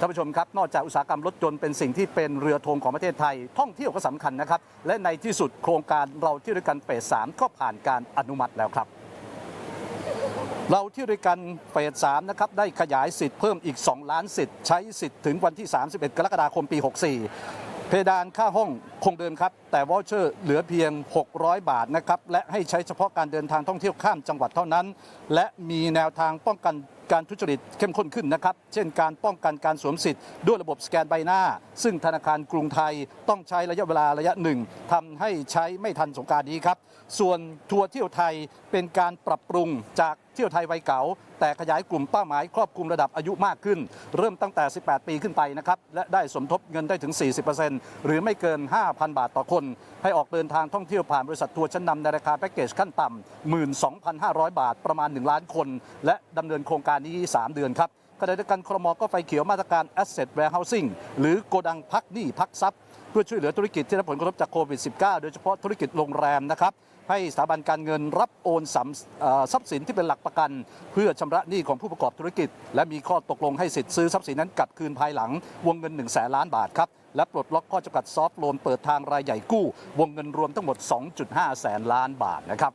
ท่านผู้ชมครับ นอกจากอุตสาหกรรมรถยนต์เป็นสิ่งที่เป็นเรือธงของประเทศไทย ท่องเที่ยวก็สำคัญนะครับ และในที่สุดโครงการเราเที่ยวด้วยกันเฟสสามก็ผ่านการอนุมัติแล้วครับ เราเที่ยวด้วยกันเฟสสามนะครับได้ขยายสิทธิ์เพิ่มอีก 2 ล้านสิทธิ์ใช้สิทธิ์ถึงวันที่ 31 กรกฎาคมปี 64เพดานค่าห้องคงเดิมครับ แต่วอเชอร์เหลือเพียง 600 บาทนะครับ และให้ใช้เฉพาะการเดินทางท่องเที่ยวข้ามจังหวัดเท่านั้น และมีแนวทางป้องกัน การทุจริตเข้มข้นขึ้นนะครับ เช่นการป้องกันการสวมสิทธิ์ด้วยระบบสแกนใบหน้า ซึ่งธนาคารกรุงไทยต้องใช้ระยะเวลาระยะหนึ่งทำให้ใช้ไม่ทันสงการนี้ครับ ส่วนทัวร์เที่ยวไทยเป็นการปรับปรุงจาก เที่ยวไทยวัยเก่าแต่ขยายกลุ่มเป้าหมาย ครอบคลุมระดับอายุมากขึ้น เริ่มตั้งแต่ 18 ปีขึ้นไปนะครับและได้สมทบเงินได้ถึง 40%หรือไม่เกิน 5,000 บาทต่อคน ให้ออกเดินทางท่องเที่ยวผ่านบริษัททัวร์ชั้นนำในราคาแพ็กเกจขั้นต่ำ12,500 บาทประมาณ 1 ล้านคน และดำเนินโครงการนี้ 3 เดือนครับ ขณะเดียวกันครมก็ไฟเขียวมาตรการ Asset Warehousing หรือโกดังพักหนี้พักทรัพย์ เพื่อช่วยเหลือธุรกิจที่ได้รับผลกระทบจากโควิด -19 โดยเฉพาะธุรกิจโรงแรมนะครับให้สถาบันการเงินรับโอนสัมทรัพย์สินที่เป็นหลักประกัน เพื่อชำระหนี้ของผู้ประกอบธุรกิจ และมีข้อตกลงให้สิทธิ์ซื้อทรัพย์สินนั้นกลับคืนภายหลัง วงเงิน1แสนล้านบาทครับและปลดล็อกข้อจำกัดซอฟท์โลนเปิดทางรายใหญ่กู้ วงเงินรวมทั้งหมด 2.5 แสนล้านบาทนะครับ